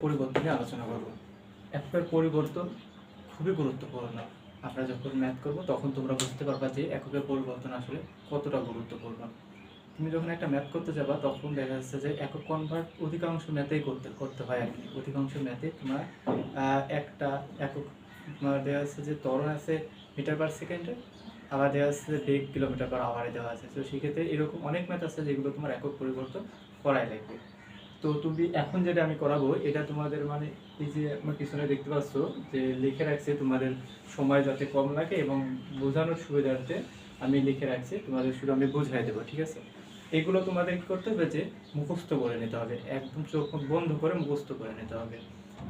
পরিবর্তন আলোচনা করব। এককের পরিবর্তন খুবই গুরুত্বপূর্ণ। আমরা যখন ম্যাথ করব, তখন তোমরা বুঝতে পারবা যে এককের পরিবর্তন আসলে কতটা গুরুত্বপূর্ণ। তুমি যখন একটা ম্যাথ করতে যাবা, তখন দেখা যাচ্ছে যে একক কনভার্ট অধিকাংশ ম্যাথেই করতে করতে হয় আর কি। অধিকাংশ ম্যাথে তোমার একটা একক দেওয়া আছে যে ত্বরণ আছে মিটার পার সেকেন্ডে আবার দেওয়া আছে যে বেগ কিলোমিটার পার আওয়ারে দেওয়া আছে। তো সেক্ষেত্রে এরকম অনেক ম্যাথ আছে যেগুলো তোমার একক পরিবর্তন করাই লাগবে। তো তুমি এখন যেটা আমি করাবো, এটা তোমাদের মানে এই যে আমার পিছনে দেখতে পাচ্ছ যে লিখে রাখছে তোমাদের সময় যাতে কম লাগে এবং বোঝানোর সুবিধার্থে আমি লিখে রাখছি, তোমাদের শুধু আমি বুঝাই দেবো, ঠিক আছে? এগুলো তোমাদের কী করতে হবে যে মুখস্থ করে নিতে হবে, একদম চোখ বন্ধ করে মুখস্থ করে নিতে হবে।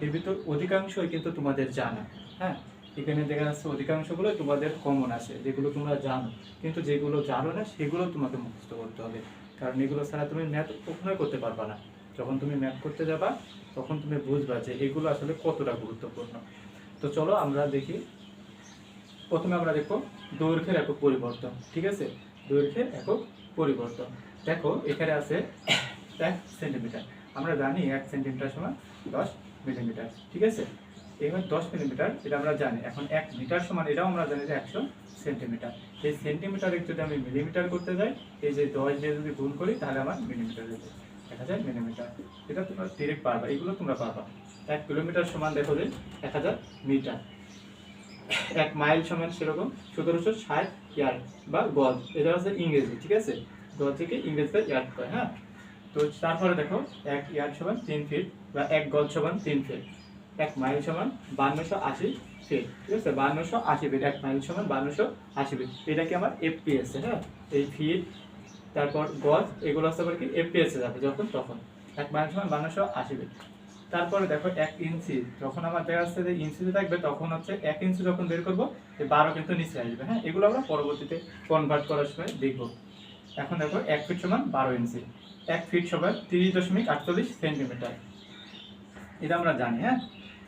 এর ভিতর অধিকাংশই কিন্তু তোমাদের জানা হ্যাঁ? এখানে দেখা যাচ্ছে অধিকাংশগুলো তোমাদের কমন আছে, যেগুলো তোমরা জানো, কিন্তু যেগুলো জানো না, সেগুলো তোমাকে মুখস্থ করতে হবে। কারণ এগুলো ছাড়া তুমি ম্যাথ কখনোই করতে পারবা না। যখন তুমি ম্যাথ করতে যাবা, তখন তুমি বুঝবা যে এগুলো আসলে কতটা গুরুত্বপূর্ণ। তো চলো আমরা দেখি। প্রথমে আমরা দেখো দৈর্ঘ্যের একক পরিবর্তন, ঠিক আছে? দৈর্ঘ্যের একক পরিবর্তন। দেখো, এখানে আছে এক সেন্টিমিটার। আমরা জানি এক সেন্টিমিটার সমান দশ মিলিমিটার, ঠিক আছে? এবার দশ মিলিমিটার, এটা আমরা জানি। এখন এক মিটার সমান, এটাও আমরা জানি যে একশো সেন্টিমিটার। এই সেন্টিমিটারে যদি আমি মিলিমিটার করতে যাই, এই যে দশ দিয়ে যদি গুণ করি, তাহলে আমার মিলিমিটার হয়ে যায় এক হাজার মিলিমিটার। এটা তোমরা ডিরেক্ট পারবা, এগুলো তোমরা পারবা। এক কিলোমিটার সমান দেখো যে, এক হাজার মিটার। এক মাইল সমান সেরকম, সতেরোশো ষাট ইয়ার্ড বা গজ। এটা হচ্ছে ইংরেজি, ঠিক আছে? গজ থেকে ইংরেজিতে ইয়ার্ড করে হ্যাঁ? তো তারপরে দেখো, এক ইয়ার্ড সমান তিন ফিট বা এক গজ সমান তিন ফিট। এক মাইল সমান বান্নশো আশি ফিট, ঠিক আছে? বান্নশো আশি ফিট, এক মাইল সমান বান্নশো আশি ফিট। এটা কি আমার এফপিএস হ্যাঁ? এই ফিট তারপর গজ এগুলো হচ্ছে আবার কি? এফপিএস যাবে যখন, তখন। এক মাইল সমান আশি ফিট তারপরে দেখো এক ইঞ্চি, যখন আমার দেখা যাচ্ছে যে ইঞ্চিতে থাকবে, তখন হচ্ছে এক ইঞ্চি যখন বের করব, যে বারো কিন্তু নিচে আসবে হ্যাঁ? এগুলো আমরা পরবর্তীতে কনভার্ট করার সময় দেখব। এখন দেখো এক ফিট সমান বারো ইঞ্চি। এক ফিট সমান তিরিশ দশমিক আটচল্লিশ সেন্টিমিটার। এটা আমরা জানি হ্যাঁ?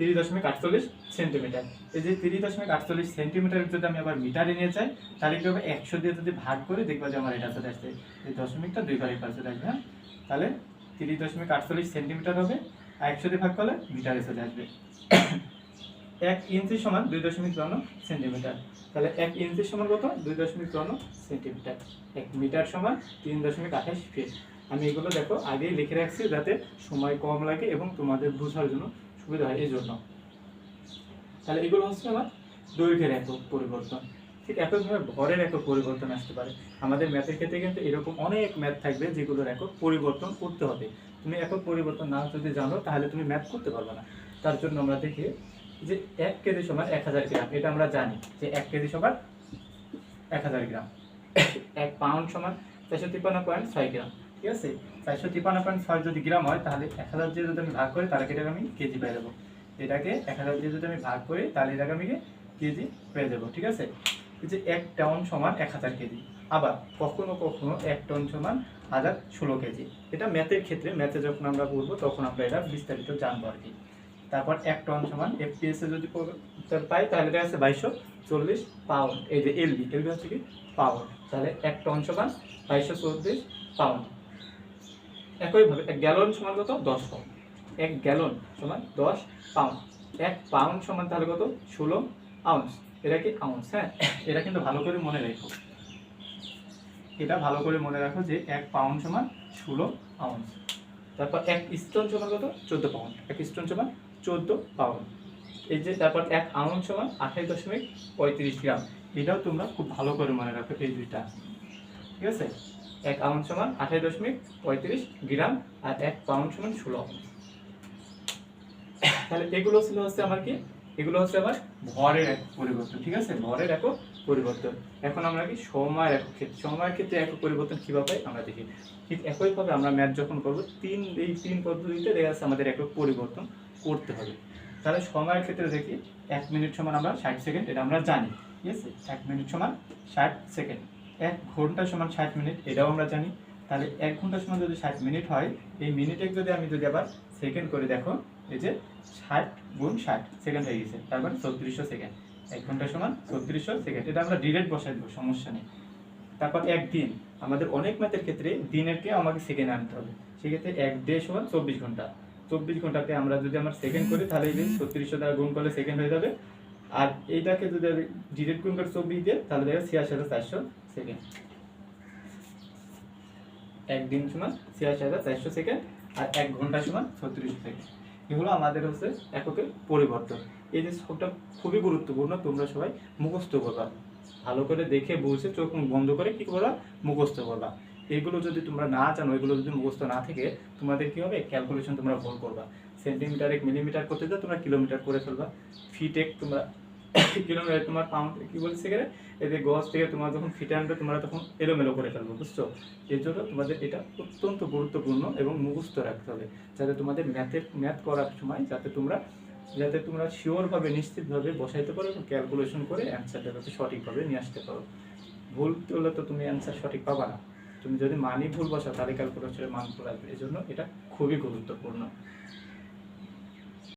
তিরিশ দশমিক আটচল্লিশ সেন্টিমিটার। এই যে তিরিশ দশমিক আটচল্লিশ সেন্টিমিটার যদি আমি আবার মিটারে নিয়ে যাই তাহলে কি হবে? একশো দিয়ে যদি ভাগ করে, দেখব যে আমার এটা চলে আসছে। এই দশমিকটা দুই বারে পাশে আসবে হ্যাঁ? তাহলে তিরিশ দশমিক আটচল্লিশ সেন্টিমিটার হবে, আর একশো দিয়ে ভাগ করলে মিটারে চলে আসবে। এক ইঞ্চি সমান দুই দশমিক চুয়ান্ন সেন্টিমিটার। তাহলে এক ইঞ্চি সমান কত? দুই দশমিক চুয়ান্ন সেন্টিমিটার। এক মিটার সমান তিন দশমিক আঠাশ ফিট। আমি এগুলো দেখো আগেই লিখে রাখছি যাতে সময় কম লাগে এবং তোমাদের বোঝার জন্য সুবিধা হয় এই জন্য তাহলে এগুলো হচ্ছে আমার দৈর্ঘ্যের একক পরিবর্তন। ঠিক একইভাবে ভরের একক পরিবর্তন আসতে পারে। আমাদের ম্যাথের ক্ষেত্রে কিন্তু এরকম অনেক ম্যাথ থাকবে যেগুলোর একক পরিবর্তন করতে হবে। তুমি একক পরিবর্তন না যদি জানো, তাহলে তুমি ম্যাথ করতে পারবে না। তার জন্য আমরা দেখি যে এক কেজি সমান এক হাজার গ্রাম। এটা আমরা জানি যে এক কেজি সমান এক হাজার গ্রাম। এক পাউন্ড সমান চারশো তিপ্পান্ন পয়েন্ট ছয় গ্রাম। ঠিক আছে? চারশো তিপ্পান্ন পয়েন্ট ছয় যদি গ্রাম হয়, তাহলে এক হাজার দিয়ে যদি আমি ভাগ করি, তাহলে এটাকে আমি কেজি পেয়ে যাব। এটাকে এক হাজার দিয়ে যদি আমি ভাগ করি, তাহলে এটাকে আমি কেজি পেয়ে যাব, ঠিক আছে? যে এক টন সমান এক হাজার কেজি। আবার কখনো কখনো এক টন সমান হাজার ষোলো কেজি। এটা ম্যাথের ক্ষেত্রে, ম্যাথে যখন আমরা বলব, তখন আমরা এটা বিস্তারিত জানব আর কি। তারপর এক টন সমান এফপিএস যদি পাই, তাহলে এটা আছে বাইশশো চল্লিশ পাউন্ড। এই যে এলবি এলবি হচ্ছে কি? পাউন্ড। তাহলে এক টন সমান বাইশশো চল্লিশ পাউন্ড। একইভাবে এক গ্যালন সমান কত? দশ পাউন্ড। এক গ্যালন সমান দশ পাউন্ড। এক পাউন্ড সমান তাহলে কত? ষোলো আউন্স। এটা কি আউন্স? হ্যাঁ এটা কিন্তু ভালো করে মনে রাখো। এটা ভালো করে মনে রাখো যে এক পাউন্ড সমান ষোলো আউন্স। তারপর এক স্টোন সমান কত? চোদ্দ পাউন্ড। এক স্টোন সমান চোদ্দ পাউন্ড। এই যে তারপর এক আউন্স সমান আঠাশ দশমিক পঁয়ত্রিশ গ্রাম। এটাও তোমরা খুব ভালো করে মনে রাখো এই দুইটা। ঠিক আছে? এক আউন্স সমান আঠাশ দশমিক পঁয়ত্রিশ গ্রাম আর এক পাউন্ড সমান ষোলো। তাহলে এগুলো ছিল হচ্ছে আমার কি? এগুলো হচ্ছে আমার ভরের এক পরিবর্তন, ঠিক আছে? ভরের একক পরিবর্তন। এখন আমরা কি? সময়ের একক ক্ষেত্রে, সময়ের ক্ষেত্রে একক পরিবর্তন কীভাবে হয় আমরা দেখি। ঠিক একইভাবে আমরা ম্যাথ যখন করব, তিন, এই তিন পদ্ধতিতে দেখা যাচ্ছে আমাদের একক পরিবর্তন করতে হবে। তাহলে সময়ের ক্ষেত্রে দেখি, এক মিনিট সমান আমরা ষাট সেকেন্ড এটা আমরা জানি। ঠিক আছে? এক মিনিট সমান ষাট সেকেন্ড এক ঘণ্টা সমান ষাট মিনিট, এটাও আমরা জানি। তাহলে এক ঘণ্টা সমান যদি ষাট মিনিট হয়, এই মিনিটে যদি আমি যদি আবার সেকেন্ড করে, দেখো, এই যে ষাট গুণ ষাট সেকেন্ড হয়ে গেছে। তারপর চৌত্রিশশো সেকেন্ড এক ঘণ্টা সমান চৌত্রিশশো সেকেন্ড এটা আমরা ডিরেক্ট বসাই দেবো, সমস্যা নেই। তারপর একদিন আমাদের অনেক ম্যাথের ক্ষেত্রে দিনেরকে আমাকে সেকেন্ড আনতে হবে। সেক্ষেত্রে এক ডে সমান চব্বিশ ঘণ্টা। চব্বিশ ঘন্টাকে আমরা যদি আমার সেকেন্ড করি, তাহলে এই যে ছত্রিশশো দ্বারা গুণ করলে সেকেন্ড হয়ে যাবে। আর এইটাকে যদি আমি ডিরেক্ট গুণ করে চব্বিশ দিয়ে, তাহলে দেখবে ছিয়াশি হাজার চারশো সেকেন্ড একদিন সমান ছিয়াশি হাজার চারশো সেকেন্ড আর এক ঘণ্টা সমান ছত্রিশশো সেকেন্ড এগুলো আমাদের হচ্ছে এককের পরিবর্তন। এই যে সবটা খুবই গুরুত্বপূর্ণ, তোমরা সবাই মুখস্থ করবা। ভালো করে দেখে বুঝে চোখ বন্ধ করে কি করবা? মুখস্থ করবা। এগুলো যদি তোমরা না জানো, এগুলো যদি মুখস্থ না থেকে, তোমাদের কি হবে? ক্যালকুলেশন তোমরা ভুল করবা। সেন্টিমিটার এক মিলিমিটার করতে যাও তোমরা কিলোমিটার করে ফেলবা। ফিট এক তোমরা কিলোমিটার তোমার পাউন্ড, কি বলছে এই যে গজ থেকে তোমার যখন ফিটে আনবে, তোমরা তখন এলোমেলো করে ফেলব, বুঝছ? এর জন্য তোমাদের এটা অত্যন্ত গুরুত্বপূর্ণ এবং মুখস্থ রাখতে হবে, যাতে তোমাদের ম্যাথের ম্যাথ করার সময় যাতে তোমরা যাতে তোমরা শিওরভাবে নিশ্চিতভাবে বসাইতে পারো এবং ক্যালকুলেশন করে অ্যান্সারটা যাতে সঠিকভাবে নিয়ে আসতে পারো। ভুল করলে তো তুমি অ্যান্সার সঠিক পাবা না। তুমি যদি মানই ভুল বসাও, তাহলে ক্যালকুলেশনের মান ভুল আসবে। এই জন্য এটা খুবই গুরুত্বপূর্ণ।